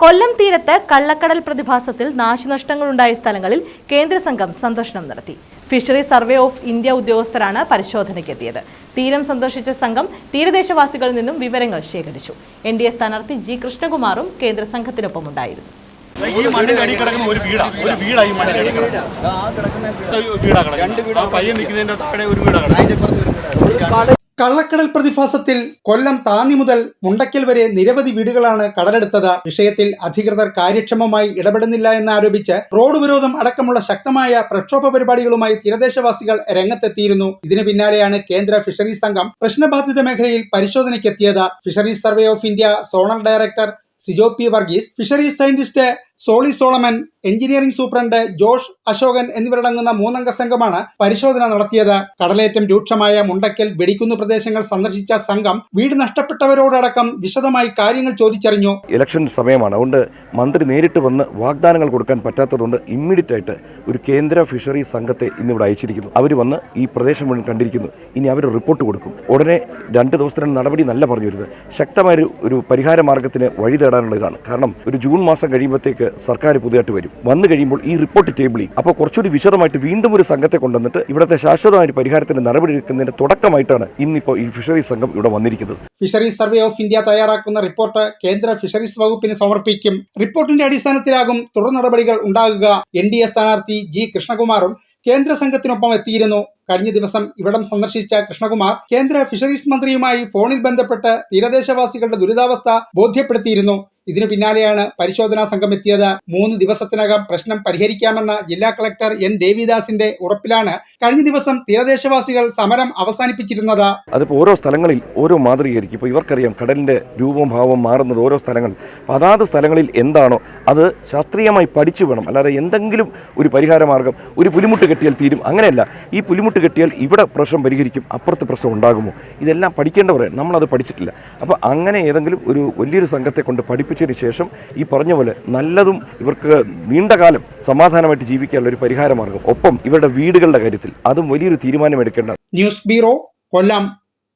കൊല്ലം തീരത്ത് കള്ളക്കടൽ പ്രതിഭാസത്തിൽ നാശനഷ്ടങ്ങളുണ്ടായ സ്ഥലങ്ങളിൽ കേന്ദ്ര സംഘം സന്ദർശനം നടത്തി ഫിഷറി സർവേ ഓഫ് ഇന്ത്യ ഉദ്യോഗസ്ഥരാണ് പരിശോധനയ്ക്കെത്തിയത് തീരം സന്ദർശിച്ച സംഘം തീരദേശവാസികളിൽ നിന്നും വിവരങ്ങൾ ശേഖരിച്ചു എൻ ഡി എ സ്ഥാനാർത്ഥി ജി കൃഷ്ണകുമാറും കേന്ദ്ര സംഘത്തിനൊപ്പം ഉണ്ടായിരുന്നു ഈ മണ്ണിനടി കിടക്കുന്ന ഒരു വീടാ ഒരു വീടാ ഈ മണ്ണിനടി കിടക്കുന്നത് വീടാ കിടക്കുന്നത് പയ്യൻ നിൽക്കുന്നതിന്റെ താഴെ ഒരു വീടാ കിടക്കുന്നത് കള്ളക്കടൽ പ്രതിഭാസത്തിൽ കൊല്ലം താന്നി മുതൽ മുണ്ടയ്ക്കൽ വരെ നിരവധി വീടുകളാണ് കടലെടുത്തത്. വിഷയത്തിൽ അധികൃതർ കാര്യക്ഷമമായി ഇടപെടുന്നില്ല എന്നാരോപിച്ച് റോഡ് വിരോധം അടക്കമുള്ള ശക്തമായ പ്രക്ഷോഭ പരിപാടികളുമായി തീരദേശവാസികൾ രംഗത്തെത്തിയിരുന്നു. ഇതിനു പിന്നാലെയാണ് കേന്ദ്ര ഫിഷറീസ് സംഘം പ്രശ്നബാധിത മേഖലയിൽ പരിശോധനയ്ക്കെത്തിയത്. Fisheries survey of India zonal director Sijo P Varghese fisheries scientist Soly Solomon engineering superintendent Josh Ashokan എന്നിവരടങ്ങുന്ന മൂന്നംഗ സംഘമാണ് പരിശോധന നടത്തിയത്. കടലേറ്റം രൂക്ഷമായ മുണ്ടക്കൽ വെടിക്കുന്നു പ്രദേശങ്ങൾ സന്ദർശിച്ച സംഘം വീട് നഷ്ടപ്പെട്ടവരോടടക്കം വിശദമായി കാര്യങ്ങൾ ചോദിച്ചറിഞ്ഞു. ഇലക്ഷൻ സമയമാണ്. അതുകൊണ്ട് മന്ത്രി നേരിട്ട് വന്ന് വാഗ്ദാനങ്ങൾ കൊടുക്കാൻ പറ്റാത്തതുകൊണ്ട് ഇമ്മീഡിയറ്റ് ആയിട്ട് ഒരു കേന്ദ്ര ഫിഷറി സംഘത്തെ ഇന്നിവിടെ അയച്ചിരിക്കുന്നു. അവർ വന്ന് ഈ പ്രദേശം മുഴുവൻ കണ്ടിരിക്കുന്നു. ഇനി അവർ റിപ്പോർട്ട് കൊടുക്കും. ഉടനെ രണ്ട് ദിവസത്തിനുള്ള നടപടി നല്ല പറഞ്ഞു വരുന്നത്. ശക്തമായ ഒരു പരിഹാര മാർഗത്തിന് വഴി തേടാനുള്ള ഇതാണ് കാരണം ഒരു ജൂൺ മാസം കഴിയുമ്പോഴത്തേക്ക് സർക്കാർ പുതിയതായിട്ട് വരും. വന്നു കഴിയുമ്പോൾ ഈ റിപ്പോർട്ട് ചെയ്യും അപ്പോൾ കുറച്ചുകൂടി വിശദമായിട്ട് വീണ്ടും ഒരു സംഘത്തെ കൊണ്ടുവന്നിട്ട് ഇവിടുത്തെ ശാശ്വതമായ പരിഹാരത്തിന് നടപടി എടുക്കുന്നതിന്റെ തുടക്കമായിട്ടാണ് ഇന്നിപ്പോൾ ഈ ഫിഷറീസ് സംഘം ഇവിടെ വന്നിരിക്കുന്നത്. ഫിഷറീസ് സർവേ ഓഫ് ഇന്ത്യ തയ്യാറാക്കുന്ന റിപ്പോർട്ട് കേന്ദ്ര ഫിഷറീസ് വകുപ്പിന് സമർപ്പിക്കും. റിപ്പോർട്ടിന്റെ അടിസ്ഥാനത്തിലാകും തുടർ നടപടികൾ ഉണ്ടാകുക. എൻ ഡി എ സ്ഥാനാർത്ഥി ജി കൃഷ്ണകുമാറും കേന്ദ്ര സംഘത്തിനൊപ്പം എത്തിയിരുന്നു. കഴിഞ്ഞ ദിവസം ഇവിടം സന്ദർശിച്ച കൃഷ്ണകുമാർ കേന്ദ്ര ഫിഷറീസ് മന്ത്രിയുമായി ഫോണിൽ ബന്ധപ്പെട്ട് തീരദേശവാസികളുടെ ദുരിതാവസ്ഥ ബോധ്യപ്പെടുത്തിയിരുന്നു. ഇതിനു പിന്നാലെയാണ് പരിശോധനാ സംഘം എത്തിയത്. മൂന്ന് ദിവസത്തിനകം പ്രശ്നം പരിഹരിക്കാമെന്ന ജില്ലാ കളക്ടർ എൻ. ദേവിദാസിന്റെ ഉറപ്പിലാണ് കഴിഞ്ഞ ദിവസം തീരദേശവാസികൾ സമരം അവസാനിപ്പിച്ചിരുന്നത്. അതിപ്പോൾ ഓരോ സ്ഥലങ്ങളിൽ ഓരോ മാതൃകയായിരിക്കും. ഇപ്പോൾ ഇവർക്കറിയാം കടലിന്റെ രൂപവും ഭാവവും മാറുന്നത് ഓരോ സ്ഥലങ്ങൾ. അതാത് സ്ഥലങ്ങളിൽ എന്താണോ അത് ശാസ്ത്രീയമായി പഠിച്ചു വേണം. അല്ലാതെ എന്തെങ്കിലും ഒരു പരിഹാര മാർഗം ഒരു പുലിമുട്ട് കെട്ടിയാൽ തീരും. അങ്ങനെയല്ല. ഈ പുലിമുട്ട് കെട്ടിയാൽ ഇവിടെ പ്രശ്നം പരിഹരിക്കും അപ്പുറത്ത് പ്രശ്നം ഉണ്ടാകുമോ? ഇതെല്ലാം പഠിക്കേണ്ടവരെ നമ്മളത് പഠിച്ചിട്ടില്ല. അപ്പോൾ അങ്ങനെ ഏതെങ്കിലും ഒരു വലിയൊരു സംഘത്തെ കൊണ്ട് പഠിപ്പിച്ചതിന് ശേഷം ഈ പറഞ്ഞ പോലെ നല്ലതും ഇവർക്ക് നീണ്ടകാലം സമാധാനമായിട്ട് ജീവിക്കാനുള്ള ഒരു പരിഹാരമാർഗം. ഒപ്പം ഇവരുടെ വീടുകളുടെ കാര്യത്തിൽ അതും വലിയൊരു തീരുമാനമെടുക്കേണ്ട ന്യൂസ് ബ്യൂറോ കൊല്ലം.